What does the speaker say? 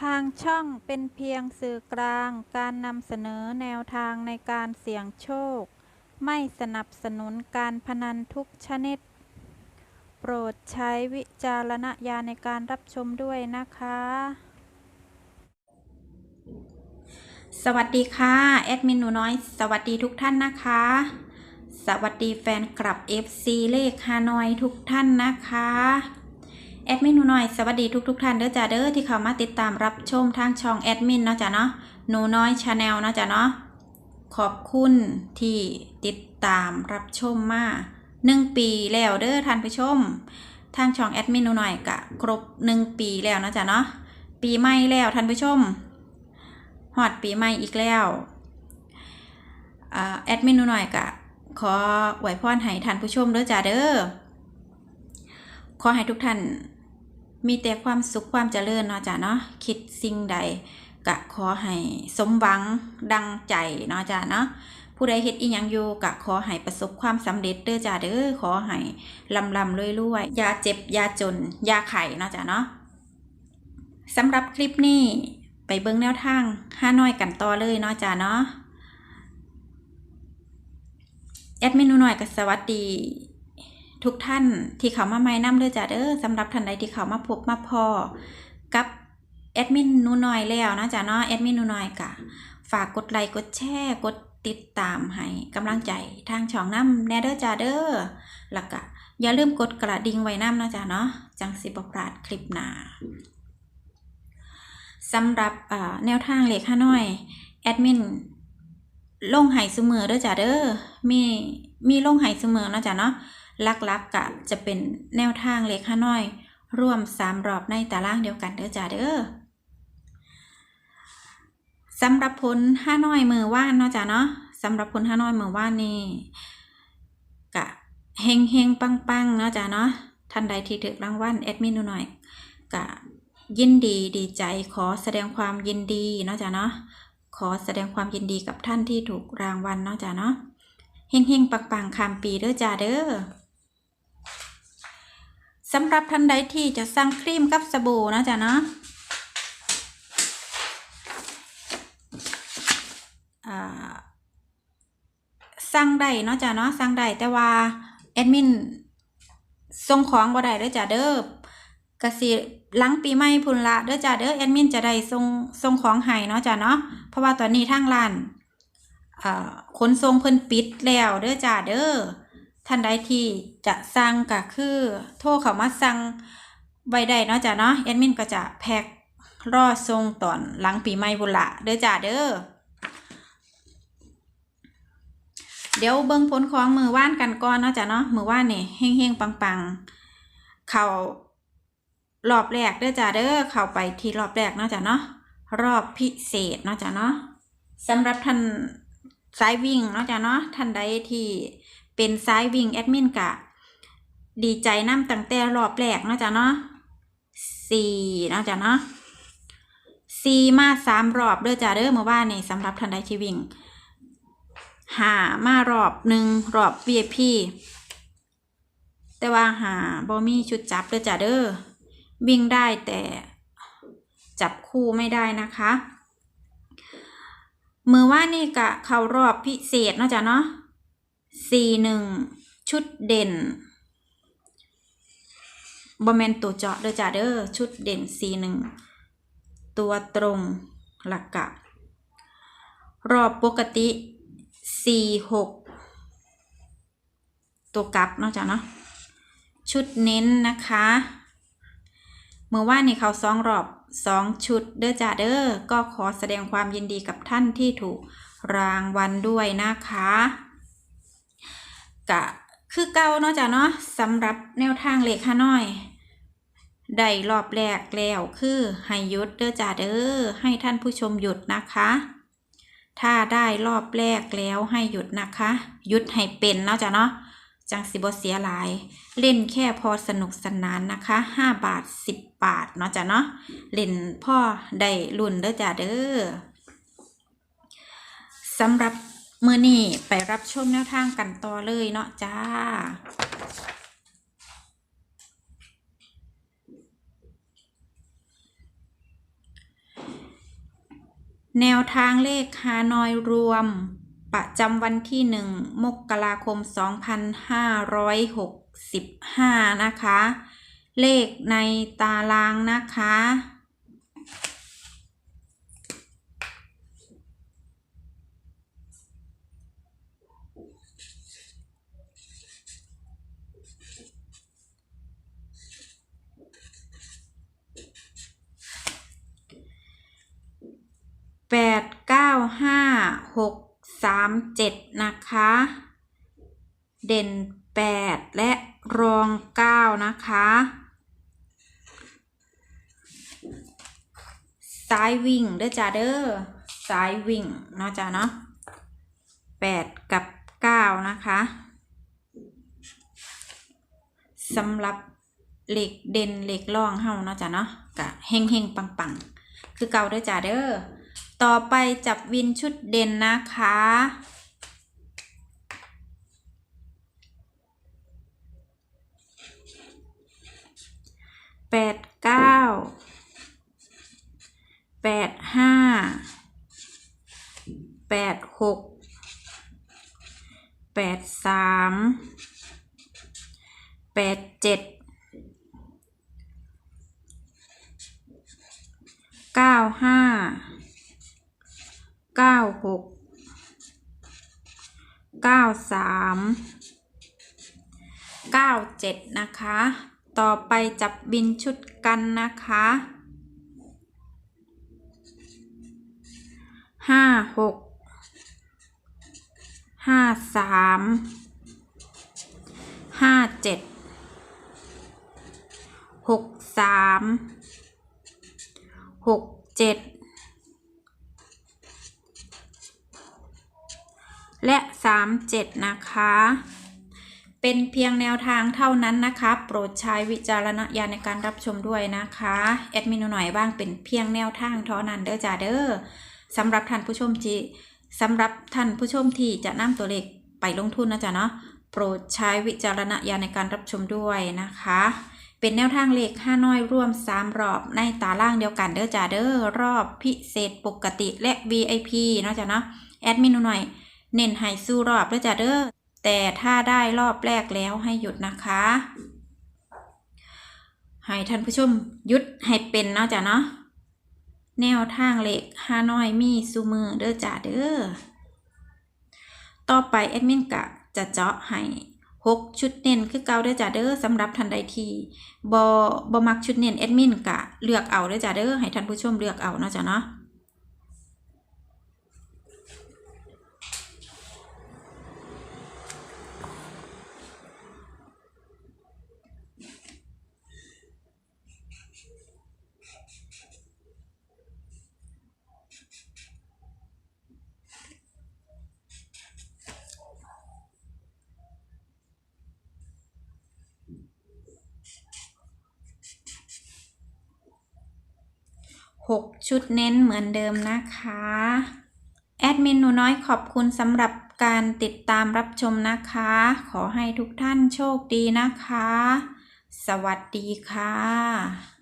ทางช่องเป็นเพียงสื่อกลางการนำเสนอแนวทางในการเสี่ยงโชค ไม่สนับสนุนการพนันทุกชนิด โปรดใช้วิจารณญาณในการรับชมด้วยนะคะ สวัสดีค่ะแอดมินหนูน้อย สวัสดีทุกท่านนะคะ สวัสดีแฟนคลับ FC เลขฮานอยทุกท่านนะคะ แอดมินหนูน้อยสวัสดีทุกทุกๆท่านเด้อจ้าเด้อที่เข้ามาติดตามรับชมทางช่องแอดมินเนาะจ้ะเนาะหนูน้อยชาแนลเนาะจ้ะเนาะขอบคุณที่ติดตามรับชมมาหนึ่งปีแล้วเด้อท่านผู้ชม ทางช่องแอดมินหนูน้อยกะครบหนึ่งปีแล้วเนาะจ้ะเนาะปีใหม่แล้วท่านผู้ชมฮอดปีใหม่อีกแล้วแอดมินหนูหน่อยกะขอไหวพรให้ท่านผู้ชมเด้อจ้าเด้อขอให้ทุกท่าน มีแต่ความสุขความเจริญเนาะจ้าเนาะคิดสิ่งใดกะขอให้สมหวังดังใจเนาะจ้าเนาะผู้ใดเฮ็ดอีหยังอยู่กะขอให้ประสบความสำเร็จเด้อจ้าเด้อขอให้ลำลำรวยรวยๆยาเจ็บยาจนยาไข่เนาะจ้าเนาะสำหรับคลิปนี้ไปเบิ่งแนวทางห้าน้อยกันต่อเลยเนาะจ้าเนาะแอดมินหนูหน่อยก็สวัสดี ทุกท่านที่เขามาใหม่นำเด้อจ้าเด้อสำหรับท่านใดที่เขามาพบมาพอกับแอดมินนูน่อยแล้วนะจ้าเนาะแอดมินนูน่อยกะฝากกดไลค์กดแชร์กดติดตามให้กำลังใจทางช่องน้ำแนเด้อจ้าเด้อแล้วก็อย่าลืมกดกระดิ่งไว้น้ำนะจ้าเนาะจังสิบพลาดคลิปหนาสำหรับอ่าแนวทางเลขห้าน้อยแอดมินลงไห้เสมอเด้อจ้ะเด้อมีมีลงไห้เสมอนะจ้ะเนาะ ลักๆกกะจะเป็นแนวทางเลขห้าน้อย ร่วมสามรอบในตารางเดียวกันเด้อจ้ะเด้อสำหรับผลห้าน้อยมือว่านเนาะจ้ะเนาะสำหรับผลห้าน้อยมือว่านนี่กะเฮงเฮงปังปังเนาะจ้ะเนาะท่านใดที่ถึกรางวัลแอดมินหน่อยกะยินดีดีใจขอแสดงความยินดีเนาะจ้ะเนาะขอแสดงความยินดีกับท่านที่ถูกรางวัลเนาะจ้ะเนาะเฮงเฮงปังปังๆคำปีเด้อจ้าเด้อ สำหรับท่านใดที่จะสั่งครีมกับสบู่นะจ้ะเนาะอ่างได้เนาะจ้ะเนาะสั่งได้แต่ว่าแอดมินส่งของบ่ได้เด้อจ้าเด้อกสิหลังปีใหม่พุ่นละเด้อจ้าเด้อแอดมินจะได้ส่งส่งของให้เนาะจ้าเนาะเพราะว่าตอนนี้ทางร้านขนส่งเพิ่นปิดแล้วเด้อจ้าเด้อ ท่านใดที่จะสั่งก็คือโทรเข้ามาสั่งไว้ได้เนาะจ้าเนาะแอดมินก็จะแพ็ครอส่งตอนหลังปีใหม่พุ่นละเด้อจ้าเด้อเดี๋ยวเบิ่งผลของมือว่านกันก่อนเนาะจ้าเนาะมือว่านเนี่ยเฮงๆปังๆ เขารอบแรกเด้อจ้าเด้อเข้าไปที่รอบแรกเนาะจ้ะเนาะรอบพิเศษเนาะจ้ะเนาะสำหรับท่านสายวิ่งเนาะจ้ะเนาะท่านใดที่ เป็นสายวิ่งแอดมินกะ ดีใจน้ำตั้งแต่รอบแรกเนาะจ้ะเนาะสี่เนาะจ้ะเนาะสี่มาสามรอบเด้อจ้าเด้อเมื่อว่านนี่สำหรับท่านใดที่วิ่งหามารอบหนึ่งรอบ VIP แต่ว่าหาบ่มีชุดจับเด้อจ้าเด้อวิ่งได้แต่จับคู่ไม่ได้นะคะมือว่านี่กะเขารอบพิเศษเนาะจ้ะเนาะ สี่หนึ่งชุดเด่นบอมเมนตัวเจาะเด้อจ้ะเด้อชุดเด่นสี่หนึ่งตัวตรงหลักกะ รอบปกติสี่หกตัวกลับเนาะจ้ะเนาะชุดเน้นนะคะเมื่อว่านนี่เขาสองรอบสองชุดเด้อจ้าเด้อก็ขอแสดงความยินดีกับท่านที่ถูกรางวัลด้วยนะคะ กะคือเก่าเนาะจ้าเนาะสำหรับแนวทางเลขห้าน้อยได้รอบแรกแล้วคือให้หยุดเด้อจ้าเด้อให้ท่านผู้ชมหยุดนะคะ ถ้าได้รอบแรกแล้วให้หยุดนะคะหยุดให้เป็นเนาะจ้าเนาะจังสิบเสียหลาย เล่นแค่พอสนุกสนานนะคะห้าบาทสิบบาทเนาะจ้ะเนาะเล่นพ่อได้รุ่นเด้อจ้ะเด้อสำหรับ มือนี้ไปรับชมแนวทางกันต่อเลยเนาะจ้า แนวทางเลขฮานอยรวม ประจำวันที่1มกราคม 2565 นะคะ เลขในตารางนะคะ แปดเก้าห้า หกสามเจ็ดนะคะ เด่นแปดและรองเก้านะคะสายวิ่งเด้อจ้าเด้อสายวิ่งเนาะจ้าเนาะแปดกับเก้านะคะสำหรับเหล็กเด่นเหล็กร่องเฮาเนาะจ้าเนาะกะเฮงเฮงปังปังๆคือเก่าเด้อจ้าเด้อ ต่อไปจับวินชุดเด่นนะคะ แปดเก้า แปดห้า แปดหก แปดสาม แปดเจ็ดเก้าห้า เก้าหกเก้าสามเก้าเจ็ดนะคะ ต่อไปจับบินชุดกันนะคะห้าหกห้าสามห้าเจ็ดหกสามหกเจ็ด และสามเจ็ดนะคะ เป็นเพียงแนวทางเท่านั้นนะคะ โปรดใช้วิจารณญาณในการรับชมด้วยนะคะแอดมินหน่อยบ้างเป็นเพียงแนวทางเท่านั้นเด้อจ้าเด้อสำหรับท่านผู้ชมที่สำหรับท่านผู้ชมที่จะนำตัวเลขไปลงทุนนะจ๊ะเนาะโปรดใช้วิจารณญาณในการรับชมด้วยนะคะ เป็นแนวทางเลขห้าน้อยร่วม 3 รอบในตารางเดียวกันเด้อจ้าเด้อรอบพิเศษปกติและ VIP เนาะจ้ะเนาะแอดมินหน่อย เน้นให้สู้รอบเด้อจ้าเด้อแต่ถ้าได้รอบแรกแล้วให้หยุดนะคะ ให้ท่านผู้ชมหยุดให้เป็นเนาะจ้ะเนาะแนวทางเหลขฮานอยมีซูมือเด้อจ้าเด้อ ต่อไปแอดมินกะจะเจาะให้หกชุดเน้นคือเก่าเด้อจ้าเด้อสำหรับท่านใดที่บอบมักชุดเน้นแอดมินกะเลือกเอาเด้อจ้าเด้อให้ท่านผู้ชมเลือกเอาเนาะจ้ะเนาะ 6 ชุดเน้นเหมือนเดิมนะคะ แอดมินหนูน้อยขอบคุณสำหรับการติดตามรับชมนะคะ ขอให้ทุกท่านโชคดีนะคะ สวัสดีค่ะ